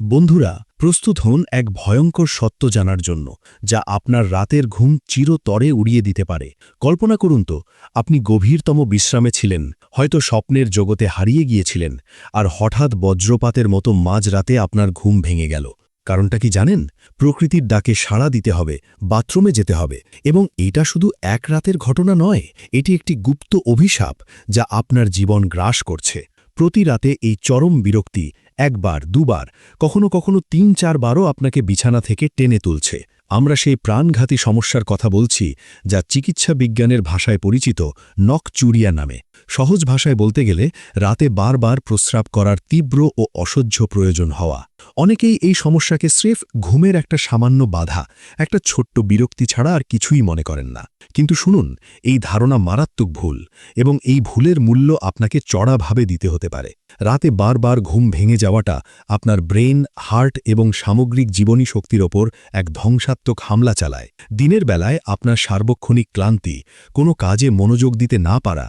বন্ধুরা, প্রস্তুত হন এক ভয়ঙ্কর সত্য জানার জন্য, যা আপনার রাতের ঘুম চিরতরে উড়িয়ে দিতে পারে। কল্পনা করুন তো, আপনি গভীরতম বিশ্রামে ছিলেন, হয়তো স্বপ্নের জগতে হারিয়ে গিয়েছিলেন, আর হঠাৎ বজ্রপাতের মতো মাঝরাতে আপনার ঘুম ভেঙে গেল। কারণটা কি জানেন? প্রকৃতির ডাকে সাড়া দিতে হবে, বাথরুমে যেতে হবে, এবং এটা শুধু এক রাতের ঘটনা নয়, এটি একটি গুপ্ত অভিশাপ, যা আপনার জীবন গ্রাস করছে। প্রতি রাতে এই চরম বিরক্তি একবার, দুবার, কখনো কখনো তিন চারবারও আপনাকে বিছানা থেকে টেনে তুলছে। আমরা সেই প্রাণঘাতী সমস্যার কথা বলছি, যা চিকিৎসা বিজ্ঞানের ভাষায় পরিচিত নকচুরিয়া নামে। সহজ ভাষায় বলতে গেলে, রাতে বারবার প্রস্রাব করার তীব্র ও অসহ্য প্রয়োজন হওয়া। অনেকেই এই সমস্যাকে স্রেফ ঘুমের একটা সামান্য বাধা, একটা ছোট্ট বিরক্তি ছাড়া আর কিছুই মনে করেন না। কিন্তু শুনুন, এই ধারণা মারাত্মক ভুল এবং এই ভুলের মূল্য আপনাকে চড়াভাবে দিতে হতে পারে। রাতে বারবার ঘুম ভেঙে যাওয়াটা আপনার ব্রেন হার্ট এবং সামগ্রিক জীবনী শক্তির ওপর এক ধ্বংসাত্মক হামলা চালায়। দিনের বেলায় আপনার সার্বক্ষণিক ক্লান্তি, কোনো কাজে মনোযোগ দিতে না পারা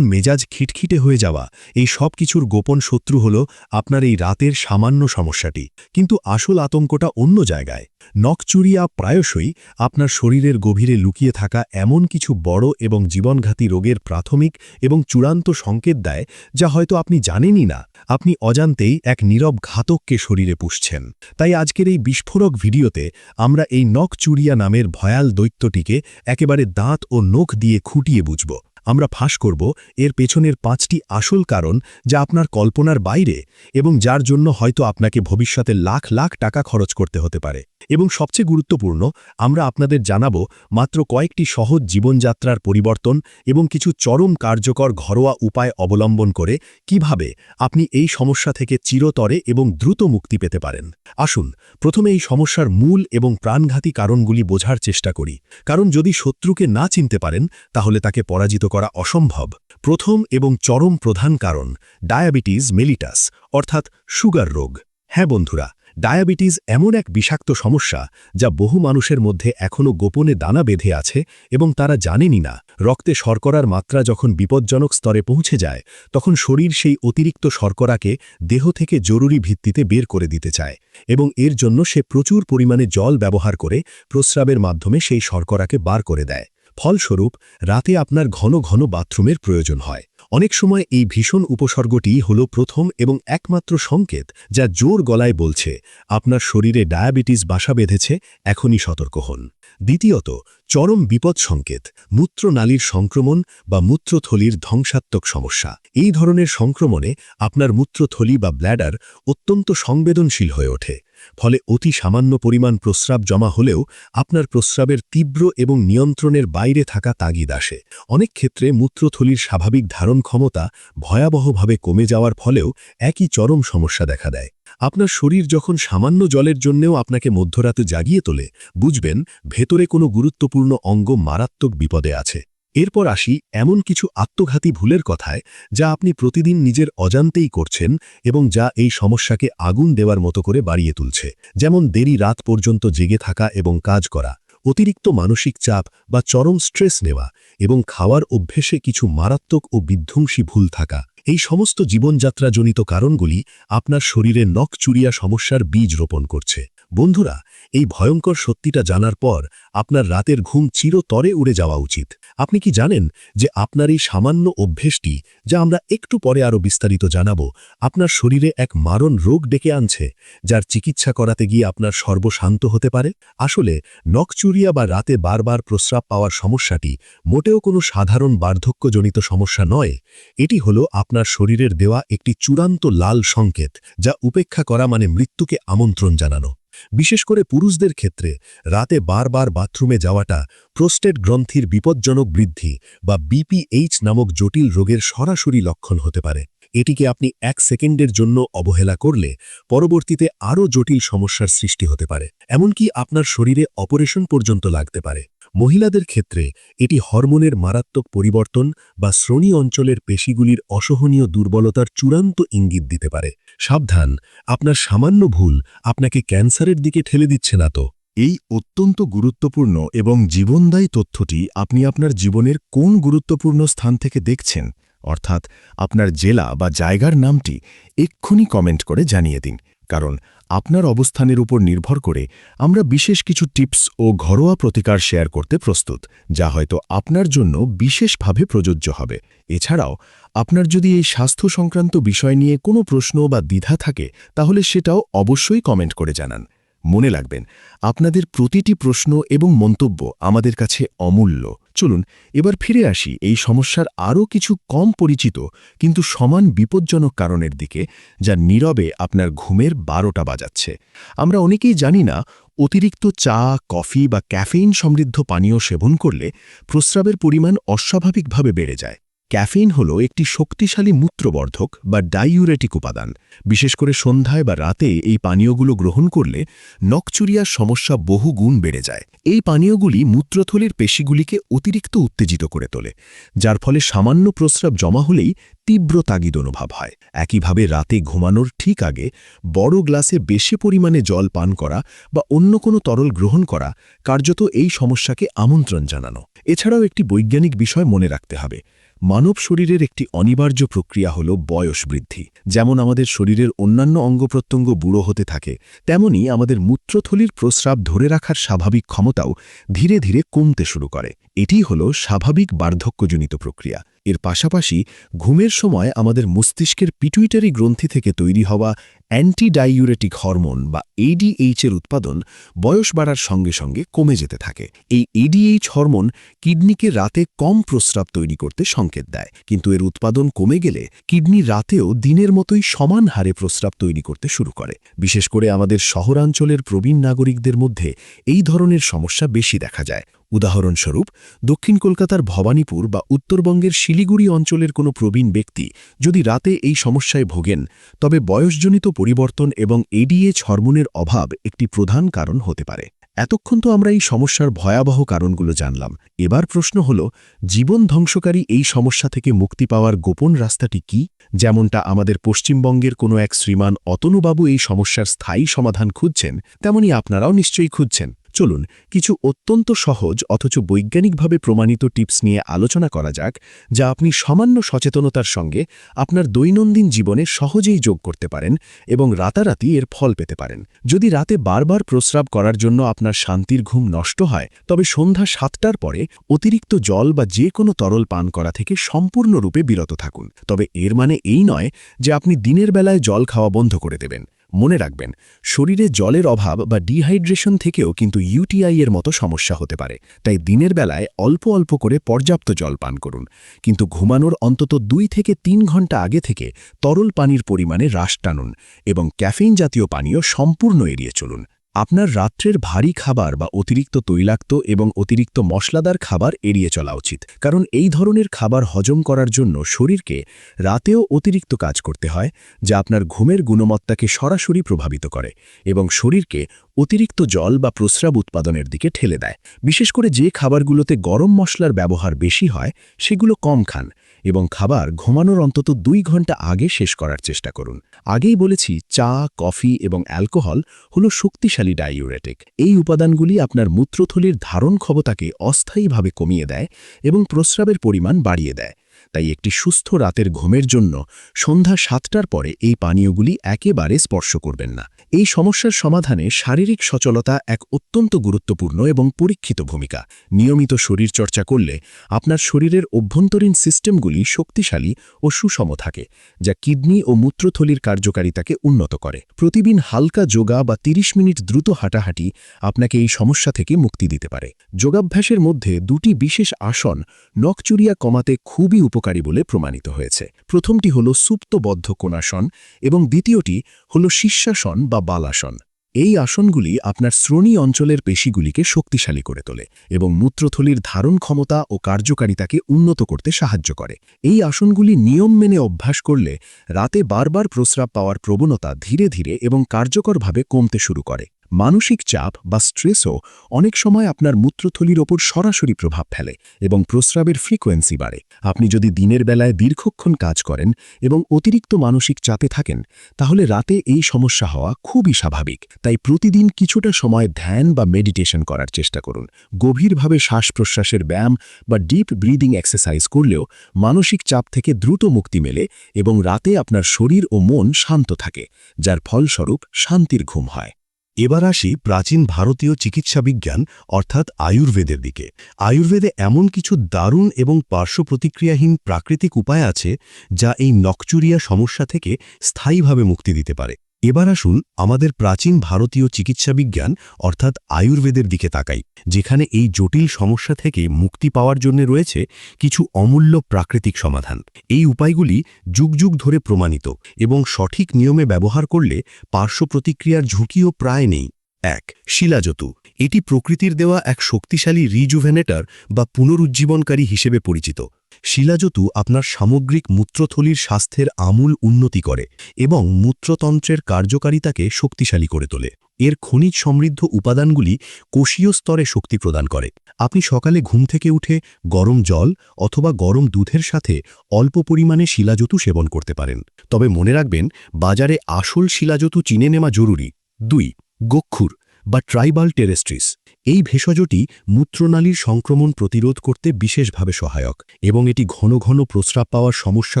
মেজাজ খিটখিটে হয়ে যাওয়া এই সব কিছুর গোপন শত্রু হল আপনার এই রাতের সামান্য সমস্যাটি। কিন্তু আসল আতঙ্কটা অন্য জায়গায়। নখচুরিয়া প্রায়শই আপনার শরীরের গভীরে লুকিয়ে থাকা এমন কিছু বড় এবং জীবনঘাতী রোগের প্রাথমিক এবং চূড়ান্ত সংকেত দেয় যা হয়তো আপনি জানেনই না। আপনি অজান্তেই এক নীরব ঘাতককে শরীরে পুষছেন। তাই আজকের এই বিস্ফোরক ভিডিওতে আমরা এই নখচুরিয়া নামের ভয়াল দৈত্যটিকে একেবারে দাঁত ও নখ দিয়ে খুঁটিয়ে বুঝব। আমরা ফাঁস করব এর পেছনের পাঁচটি আসল কারণ যা আপনার কল্পনার বাইরে এবং যার জন্য হয়তো আপনাকে ভবিষ্যতে লাখ লাখ টাকা খরচ করতে হতে পারে। এবং সবচেয়ে গুরুত্বপূর্ণ, আমরা আপনাদের জানাব মাত্র কয়েকটি সহজ জীবনযাত্রার পরিবর্তন এবং কিছু চরম কার্যকর ঘরোয়া উপায় অবলম্বন করে কীভাবে আপনি এই সমস্যা থেকে চিরতরে এবং দ্রুত মুক্তি পেতে পারেন। আসুন, প্রথমে এই সমস্যার মূল এবং প্রাণঘাতী কারণগুলি বোঝার চেষ্টা করি। কারণ যদি শত্রুকে না চিনতে পারেন, তাহলে তাকে পরাজিত করা অসম্ভব। প্রথম এবং চরম প্রধান কারণ ডায়াবেটিস মেলিটাস, অর্থাৎ সুগার রোগ। হ্যাঁ বন্ধুরা, ডায়াবেটিস এমন এক বিষাক্ত সমস্যা যা বহু মানুষের মধ্যে এখনও গোপনে দানা বেঁধে আছে এবং তারা জানেনই না। রক্তে শর্করার মাত্রা যখন বিপজ্জনক স্তরে পৌঁছে যায়, তখন শরীর সেই অতিরিক্ত শর্করাকে দেহ থেকে জরুরি ভিত্তিতে বের করে দিতে চায় এবং এর জন্য সে প্রচুর পরিমাণে জল ব্যবহার করে প্রস্রাবের মাধ্যমে সেই শর্করাকে বার করে দেয়। ফলস্বরূপ, রাতে আপনার ঘন ঘন বাথরুমের প্রয়োজন হয়। অনেক সময় এই ভীষণ উপসর্গটি হল প্রথম এবং একমাত্র সংকেত যা জোর গলায় বলছে, আপনার শরীরে ডায়াবেটিস বাসা বেঁধেছে, এখনই সতর্ক হন। দ্বিতীয়ত, চরম বিপদ সংকেত মূত্রনালীর সংক্রমণ বা মূত্রথলির ধ্বংসাত্মক সমস্যা। এই ধরনের সংক্রমণে আপনার মূত্রথলি বা ব্ল্যাডার অত্যন্ত সংবেদনশীল হয়ে ওঠে, ফলে অতি সামান্য পরিমাণ প্রস্রাব জমা হলেও আপনার প্রস্রাবের তীব্র এবং নিয়ন্ত্রণের বাইরে থাকা তাগিদ আসে। অনেক ক্ষেত্রে মূত্রথলির স্বাভাবিক ধারণ ক্ষমতা ভয়াবহভাবে কমে যাওয়ার ফলেও একই চরম সমস্যা দেখা দেয়। আপনার শরীর যখন সামান্য জলের জন্যেও আপনাকে মধ্যরাতে জাগিয়ে তোলে, বুঝবেন ভেতরে কোনো গুরুত্বপূর্ণ অঙ্গ মারাত্মক বিপদে আছে। এরপর আসি এমন কিছু আত্মঘাতী ভুলের কথায় যা আপনি প্রতিদিন নিজের অজান্তেই করছেন এবং যা এই সমস্যাকে আগুন দেওয়ার মতো করে বাড়িয়ে তুলছে, যেমন দেরি রাত পর্যন্ত জেগে থাকা এবং কাজ করা, অতিরিক্ত মানসিক চাপ বা চরম স্ট্রেস নেওয়া এবং খাওয়ার অভ্যেসে কিছু মারাত্মক ও বিধ্বংসী ভুল থাকা। এই সমস্ত জীবনযাত্রাজনিত কারণগুলি আপনার শরীরে নখ চুরিয়া সমস্যার বীজ রোপণ করছে। বন্ধুরা, এই ভয়ঙ্কর সত্যিটা জানার পর আপনার রাতের ঘুম চিরতরে উড়ে যাওয়া উচিত। আপনি কি জানেন যে আপনার এই সামান্য অভ্যেসটি, যা আমরা একটু পরে আরও বিস্তারিত জানাব, আপনার শরীরে এক মারণ রোগ ডেকে আনছে, যার চিকিৎসা করাতে গিয়ে আপনার সর্বশান্ত হতে পারে? আসলে, নখচুরিয়া বা রাতে বারবার প্রস্রাব পাওয়ার সমস্যাটি মোটেও কোনো সাধারণ বার্ধক্যজনিত সমস্যা নয়। এটি হলো আপনার শরীরের দেওয়া একটি চূড়ান্ত লাল সংকেত, যা উপেক্ষা করা মানে মৃত্যুকে আমন্ত্রণ জানানো। বিশেষ করে পুরুষদের ক্ষেত্রে, রাতে বারবার বাথরুমে যাওয়াটা প্রোস্টেট গ্রন্থির বিপজ্জনক বৃদ্ধি বা বিপিএইচ নামক জটিল রোগের সরাসরি লক্ষণ হতে পারে। এটিকে আপনি এক সেকেন্ডের জন্য অবহেলা করলে পরবর্তীতে আরও জটিল সমস্যার সৃষ্টি হতে পারে। এমনকি আপনার শরীরে অপারেশন পর্যন্ত লাগতে পারে। মহিলাদের ক্ষেত্রে এটি হরমোনের মারাত্মক পরিবর্তন বা শ্রোণী অঞ্চলের পেশিগুলির অসহনীয় দুর্বলতার চূড়ান্ত ইঙ্গিত দিতে পারে। সাবধান, আপনার সামান্য ভুল আপনাকে ক্যান্সারের দিকে ঠেলে দিচ্ছে না তো। এই অত্যন্ত গুরুত্বপূর্ণ এবং জীবনদায়ী তথ্যটি আপনি আপনার জীবনের কোন গুরুত্বপূর্ণ স্থান থেকে দেখছেন? অর্থাৎ আপনার জেলা বা জায়গার নামটি এক্ষুনি কমেন্ট করে জানিয়ে দিন। কারণ আপনার অবস্থানের উপর নির্ভর করে আমরা বিশেষ কিছু টিপস ও ঘরোয়া প্রতিকার শেয়ার করতে প্রস্তুত, যা হয়তো আপনার জন্য বিশেষভাবে প্রযোজ্য হবে। এছাড়াও, আপনার যদি এই স্বাস্থ্য সংক্রান্ত বিষয় নিয়ে কোনো প্রশ্ন বা দ্বিধা থাকে, তাহলে সেটাও অবশ্যই কমেন্ট করে জানান। মনে রাখবেন আপনাদের প্রতিটি প্রশ্ন এবং মন্তব্য আমাদের কাছে অমূল্য। চলুন, এবার ফিরে আসি এই সমস্যার আরও কিছু কম পরিচিত কিন্তু সমান বিপজ্জনক কারণের দিকে, যা নীরবে আপনার ঘুমের বারোটা বাজাচ্ছে। আমরা অনেকেই জানি না, অতিরিক্ত চা, কফি বা ক্যাফেইন সমৃদ্ধ পানীয় সেবন করলে প্রস্রাবের পরিমাণ অস্বাভাবিকভাবে বেড়ে যায়। ক্যাফেইন হল একটি শক্তিশালী মূত্রবর্ধক বা ডাইউরেটিক উপাদান। বিশেষ করে সন্ধ্যায় বা রাতে এই পানীয়গুলো গ্রহণ করলে নকচুরিয়ার সমস্যা বহু গুণ বেড়ে যায়। এই পানীয়গুলি মূত্রথলির পেশিগুলিকে অতিরিক্ত উত্তেজিত করে তোলে, যার ফলে সামান্য প্রস্রাব জমা হলেই তীব্র তাগিদ অনুভব হয়। একইভাবে রাতে ঘুমানোর ঠিক আগে বড় গ্লাসে বেশি পরিমাণে জল পান করা বা অন্য কোনো তরল গ্রহণ করা কার্যত এই সমস্যাকে আমন্ত্রণ জানানো। এছাড়াও একটি বৈজ্ঞানিক বিষয় মনে রাখতে হবে। মানব শরীরের একটি অনিবার্য প্রক্রিয়া হল বয়স বৃদ্ধি। যেমন আমাদের শরীরের অন্যান্য অঙ্গপ্রত্যঙ্গ বুড়ো হতে থাকে, তেমনি আমাদের মূত্রথলির প্রস্রাব ধরে রাখার স্বাভাবিক ক্ষমতাও ধীরে ধীরে কমতে শুরু করে। এটি হল স্বাভাবিক বার্ধক্যজনিত প্রক্রিয়া। এর পাশাপাশি ঘুমের সময় আমাদের মস্তিষ্কের পিটুইটারি গ্রন্থি থেকে তৈরি হওয়া অ্যান্টিডাইউরেটিক হরমোন বা এডিএইচ এর উৎপাদন বয়স বাড়ার সঙ্গে সঙ্গে কমে যেতে থাকে। এই এডিএইচ হরমোন কিডনিকে রাতে কম প্রস্রাব তৈরি করতে সংকেত দেয়, কিন্তু এর উৎপাদন কমে গেলে কিডনি রাতেও দিনের মতোই সমান হারে প্রস্রাব তৈরি করতে শুরু করে। বিশেষ করে আমাদের শহরাঞ্চলের প্রবীণ নাগরিকদের মধ্যে এই ধরনের সমস্যা বেশি দেখা যায়। উদাহরণস্বরূপ, দক্ষিণ কলকাতার ভবানীপুর বা উত্তরবঙ্গের শিলিগুড়ি অঞ্চলের কোনো প্রবীণ ব্যক্তি যদি রাতে এই সমস্যায় ভোগেন, তবে বয়সজনিত পরিবর্তন এবং এডিএইচ হরমোনের অভাব একটি প্রধান কারণ হতে পারে। এতক্ষণ তো আমরা এই সমস্যার ভয়াবহ কারণগুলো জানলাম। এবার প্রশ্ন হল, জীবন ধ্বংসকারী এই সমস্যা থেকে মুক্তি পাওয়ার গোপন রাস্তাটি কি? যেমনটা আমাদের পশ্চিমবঙ্গের কোনো এক শ্রীমান অতনুবাবু এই সমস্যার স্থায়ী সমাধান খুঁজছেন, তেমনি আপনারাও নিশ্চয়ই খুঁজছেন। চলুন কিছু অত্যন্ত সহজ অথচ বৈজ্ঞানিকভাবে প্রমাণিত টিপস নিয়ে আলোচনা করা যাক, যা আপনি সামান্য সচেতনতার সঙ্গে আপনার দৈনন্দিন জীবনে সহজেই যোগ করতে পারেন এবং রাতারাতি এর ফল পেতে পারেন। যদি রাতে বারবার প্রস্রাব করার জন্য আপনার শান্তির ঘুম নষ্ট হয়, তবে সন্ধ্যা সাতটার পরে অতিরিক্ত জল বা যে কোনো তরল পান করা থেকে সম্পূর্ণরূপে বিরত থাকুন। তবে এর মানে এই নয় যে আপনি দিনের বেলায় জল খাওয়া বন্ধ করে দেবেন। মনে রাখবেন, শরীরে জলের অভাব বা ডিহাইড্রেশন থেকেও কিন্তু ইউটিআই এর মতো সমস্যা হতে পারে। তাই দিনের বেলায় অল্প অল্প করে পর্যাপ্ত জল পান করুন। কিন্তু ঘুমানোর অন্তত দুই থেকে তিন ঘণ্টা আগে থেকে তরল পানির পরিমাণে হ্রাস টানুন এবং ক্যাফেইন জাতীয় পানীয় সম্পূর্ণ এড়িয়ে চলুন। আপনার রাত্রের ভারী খাবার বা অতিরিক্ত তৈলাক্ত এবং অতিরিক্ত মশলাদার খাবার এড়িয়ে চলা উচিত। কারণ এই ধরনের খাবার হজম করার জন্য শরীরকে রাতেও অতিরিক্ত কাজ করতে হয়, যা আপনার ঘুমের গুণমত্তাকে সরাসরি প্রভাবিত করে এবং শরীরকে অতিরিক্ত জল বা প্রস্রাব উৎপাদনের দিকে ঠেলে দেয়। বিশেষ করে যে খাবারগুলোতে গরম মশলার ব্যবহার বেশি হয়, সেগুলো কম খান। এবং খাবার ঘুমানোর অন্তত দুই ঘণ্টা আগে শেষ করার চেষ্টা করুন। আগেই বলেছি, চা, কফি এবং অ্যালকোহল হল শক্তিশালী ডাইউরেটিক। এই উপাদানগুলি আপনার মূত্রথলির ধারণ ক্ষমতাকে অস্থায়ীভাবে কমিয়ে দেয় এবং প্রস্রাবের পরিমাণ বাড়িয়ে দেয়। তাই একটি সুস্থ রাতের ঘুমের জন্য সন্ধ্যা সাতটার পরে এই পানীয়গুলি একেবারে স্পর্শ করবেন না। এই সমস্যার সমাধানে শারীরিক সচলতা এক অত্যন্ত গুরুত্বপূর্ণ এবং পরীক্ষিত ভূমিকা। নিয়মিত শরীরচর্চা করলে আপনার শরীরের অভ্যন্তরীণ সিস্টেমগুলি শক্তিশালী ও সুষম থাকে, যা কিডনি ও মূত্রথলির কার্যকারিতাকে উন্নত করে। প্রতিদিন হালকা যোগা বা ৩০ মিনিট দ্রুত হাঁটাহাঁটি আপনাকে এই সমস্যা থেকে মুক্তি দিতে পারে। যোগাভ্যাসের মধ্যে দুটি বিশেষ আসন নখচুরিয়া কমাতে খুবই উপকারী বলে প্রমাণিত হয়েছে। প্রথমটি হল সুপ্তবদ্ধ কোণাসন এবং দ্বিতীয়টি হল শীর্ষাসন বা বালাসন। এই আসনগুলি আপনার শ্রোণী অঞ্চলের পেশিগুলিকে শক্তিশালী করে তোলে এবং মূত্রথলির ধারণ ক্ষমতা ও কার্যকারিতাকে উন্নত করতে সাহায্য করে। এই আসনগুলি নিয়ম মেনে অভ্যাস করলে রাতে বারবার প্রস্রাব পাওয়ার প্রবণতা ধীরে ধীরে এবং কার্যকরভাবে কমতে শুরু করে। মানসিক চাপ বা স্ট্রেসও অনেক সময় আপনার মূত্রথলির ওপর সরাসরি প্রভাব ফেলে এবং প্রস্রাবের ফ্রিকোয়েন্সি বাড়ে। আপনি যদি দিনের বেলায় দীর্ঘক্ষণ কাজ করেন এবং অতিরিক্ত মানসিক চাপে থাকেন, তাহলে রাতে এই সমস্যা হওয়া খুবই স্বাভাবিক। তাই প্রতিদিন কিছুটা সময় ধ্যান বা মেডিটেশন করার চেষ্টা করুন। গভীরভাবে শ্বাস প্রশ্বাসের ব্যায়াম বা ডিপ ব্রিদিং এক্সারসাইজ করলেও মানসিক চাপ থেকে দ্রুত মুক্তি মেলে এবং রাতে আপনার শরীর ও মন শান্ত থাকে, যার ফলস্বরূপ শান্তির ঘুম হয়। এবার আসি প্রাচীন ভারতীয় চিকিৎসা বিজ্ঞান, অর্থাৎ আয়ুর্বেদের দিকে। আয়ুর্বেদে এমন কিছু দারুণ এবং পার্শ্ব প্রতিক্রিয়াহীন প্রাকৃতিক উপায় আছে, যা এই নকচুরিয়া সমস্যা থেকে স্থায়ীভাবে মুক্তি দিতে পারে। এবার আসুন আমাদের প্রাচীন ভারতীয় চিকিৎসা বিজ্ঞান, অর্থাৎ আয়ুর্বেদের দিকে তাকাই, যেখানে এই জটিল সমস্যা থেকে মুক্তি পাওয়ার জন্য রয়েছে কিছু অমূল্য প্রাকৃতিক সমাধান। এই উপায়গুলি যুগ যুগ ধরে প্রমাণিত এবং সঠিক নিয়মে ব্যবহার করলে পার্শ্ব প্রতিক্রিয়ার ঝুঁকিও প্রায় নেই। এক শিলাজতু এটি প্রকৃতির দেওয়া এক শক্তিশালী রিজুভেনেটর বা পুনরুজ্জীবনকারী হিসেবে পরিচিত। শিলাজতু আপনার সামগ্রিক মূত্রথলির স্বাস্থ্যের আমূল উন্নতি করে এবং মূত্রতন্ত্রের কার্যকারিতাকে শক্তিশালী করে তোলে। এর খনিজ সমৃদ্ধ উপাদানগুলি কোষীয় স্তরে শক্তি প্রদান করে। আপনি সকালে ঘুম থেকে উঠে গরম জল অথবা গরম দুধের সাথে অল্প পরিমাণে শিলাজতু সেবন করতে পারেন। তবে মনে রাখবেন, বাজারে আসল শিলাজতু চিনে নেওয়া জরুরি। দুই গক্ষুর বা ট্রাইবাল টেরেস্ট্রিস। এই ভেষজটি মূত্রনালীর সংক্রমণ প্রতিরোধ করতে বিশেষভাবে সহায়ক এবং এটি ঘন ঘন প্রস্রাব পাওয়ার সমস্যা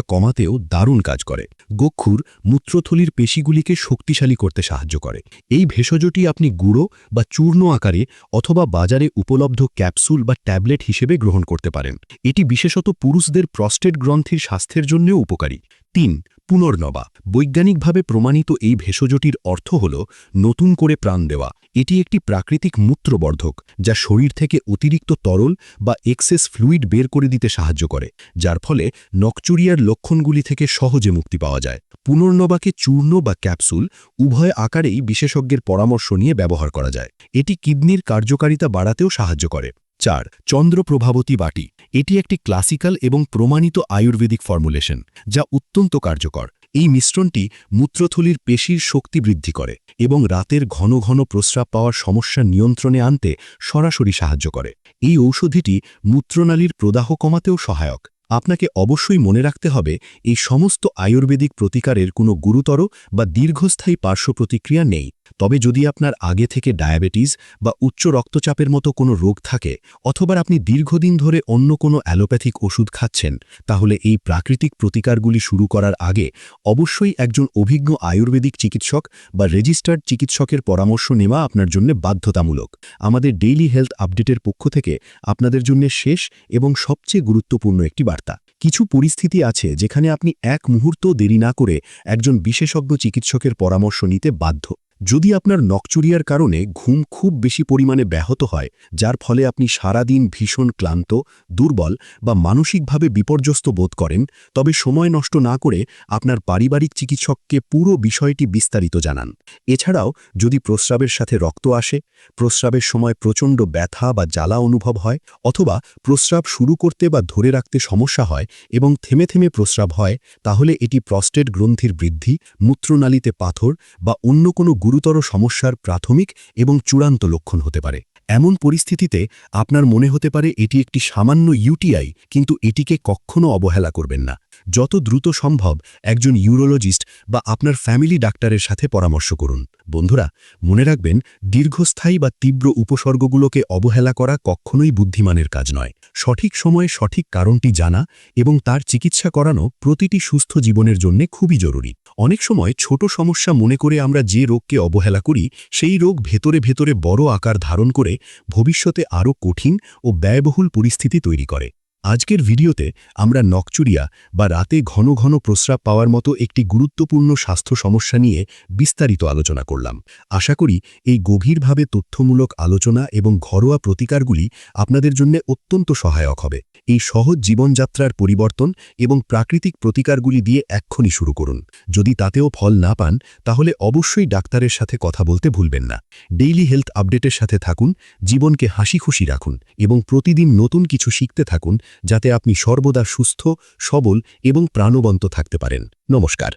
কমাতেও দারুণ কাজ করে। গক্ষুর মূত্রথলির পেশিগুলিকে শক্তিশালী করতে সাহায্য করে। এই ভেষজটি আপনি গুঁড়ো বা চূর্ণ আকারে অথবা বাজারে উপলব্ধ ক্যাপসুল বা ট্যাবলেট হিসেবে গ্রহণ করতে পারেন। এটি বিশেষত পুরুষদের প্রস্টেট গ্রন্থির স্বাস্থ্যের জন্যও উপকারী। তিন, পুনর্নবা। বৈজ্ঞানিকভাবে প্রমাণিত এই ভেষজটির অর্থ হল নতুন করে প্রাণ দেওয়া। এটি একটি প্রাকৃতিক মূত্রবর্ধক, যা শরীর থেকে অতিরিক্ত তরল বা এক্সেস ফ্লুইড বের করে দিতে সাহায্য করে, যার ফলে নকচুরিয়ার লক্ষণগুলি থেকে সহজে মুক্তি পাওয়া যায়। পুনর্নবাকে চূর্ণ বা ক্যাপসুল উভয় আকারেই বিশেষজ্ঞের পরামর্শ নিয়ে ব্যবহার করা যায়। এটি কিডনির কার্যকারিতা বাড়াতেও সাহায্য করে। চার, চন্দ্রপ্রভাবতী বাটি। এটি একটি ক্লাসিক্যাল এবং প্রমাণিত আয়ুর্বেদিক ফর্মুলেশন, যা অত্যন্ত কার্যকর। এই মিশ্রণটি মূত্রথলির পেশির শক্তি বৃদ্ধি করে এবং রাতের ঘন ঘন প্রস্রাব পাওয়ার সমস্যা নিয়ন্ত্রণে আনতে সরাসরি সাহায্য করে। এই ঔষধিটি মূত্রনালীর প্রদাহ কমাতেও সহায়ক। আপনাকে অবশ্যই মনে রাখতে হবে, এই সমস্ত আয়ুর্বেদিক প্রতিকারের কোনো গুরুতর বা দীর্ঘস্থায়ী পার্শ্ব প্রতিক্রিয়া নেই। তবে যদি আপনার আগে থেকে ডায়াবেটিস বা উচ্চ রক্তচাপের মতো কোনো রোগ থাকে, অথবা আপনি দীর্ঘদিন ধরে অন্য কোনো অ্যালোপ্যাথিক ওষুধ খাচ্ছেন, তাহলে এই প্রাকৃতিক প্রতিকারগুলি শুরু করার আগে অবশ্যই একজন অভিজ্ঞ আয়ুর্বেদিক চিকিৎসক বা রেজিস্টার্ড চিকিৎসকের পরামর্শ নেওয়া আপনার জন্য বাধ্যতামূলক। আমাদের ডেইলি হেলথ আপডেটের পক্ষ থেকে আপনাদের জন্য শেষ এবং সবচেয়ে গুরুত্বপূর্ণ একটি বার্তা। কিছু পরিস্থিতি আছে যেখানে আপনি এক মুহূর্ত দেরি না করে একজন বিশেষজ্ঞ চিকিৎসকের পরামর্শ নিতে বাধ্য। যদি আপনার নকচুরিয়ার কারণে ঘুম খুব বেশি পরিমাণে ব্যাহত হয়, যার ফলে আপনি সারাদিন ভীষণ ক্লান্ত, দুর্বল বা মানসিকভাবে বিপর্যস্ত বোধ করেন, তবে সময় নষ্ট না করে আপনার পারিবারিক চিকিৎসককে পুরো বিষয়টি বিস্তারিত জানান। এছাড়াও, যদি প্রস্রাবের সাথে রক্ত আসে, প্রস্রাবের সময় প্রচণ্ড ব্যথা বা জ্বালা অনুভব হয়, অথবা প্রস্রাব শুরু করতে বা ধরে রাখতে সমস্যা হয় এবং থেমে থেমে প্রস্রাব হয়, তাহলে এটি প্রস্টেট গ্রন্থির বৃদ্ধি, মূত্রনালীতে পাথর বা অন্য কোনো গুরুতর সমস্যার প্রাথমিক এবং চূড়ান্ত লক্ষণ হতে পারে। এমন পরিস্থিতিতে আপনার মনে হতে পারে এটি একটি সামান্য ইউটিআই, কিন্তু এটিকে কখনও অবহেলা করবেন না। যত দ্রুত সম্ভব একজন ইউরোলজিস্ট বা আপনার ফ্যামিলি ডাক্তারের সাথে পরামর্শ করুন। বন্ধুরা, মনে রাখবেন, দীর্ঘস্থায়ী বা তীব্র উপসর্গগুলোকে অবহেলা করা কখনোই বুদ্ধিমানের কাজ নয়। সঠিক সময়ে সঠিক কারণটি জানা এবং তার চিকিৎসা করানো প্রতিটি সুস্থ জীবনের জন্য খুবই জরুরি। অনেক সময় ছোট সমস্যা মনে করে আমরা যে রোগকে অবহেলা করি, সেই রোগ ভেতরে ভেতরে বড় আকার ধারণ করে ভবিষ্যতে আরও কঠিন ও ব্যয়বহুল পরিস্থিতি তৈরি করে। আজকের ভিডিওতে আমরা নকচুরিয়া বা রাতে ঘন ঘন প্রস্রাব পাওয়ার মতো একটি গুরুত্বপূর্ণ স্বাস্থ্য সমস্যা নিয়ে বিস্তারিত আলোচনা করলাম। আশা করি এই গভীরভাবে তথ্যমূলক আলোচনা এবং ঘরোয়া প্রতিকারগুলি আপনাদের জন্য অত্যন্ত সহায়ক হবে। এই সহজ জীবনযাত্রার পরিবর্তন এবং প্রাকৃতিক প্রতিকারগুলি দিয়ে এক্ষুনি শুরু করুন। যদি তাতেও ফল না পান, তাহলে অবশ্যই ডাক্তারের সাথে কথা বলতে ভুলবেন না। ডেইলি হেলথ আপডেটের সাথে থাকুন, জীবনকে হাসি খুশি রাখুন এবং প্রতিদিন নতুন কিছু শিখতে থাকুন যাতে আপনি সর্বদা সুস্থ সবল এবং প্রাণবন্ত থাকতে পারেন। নমস্কার।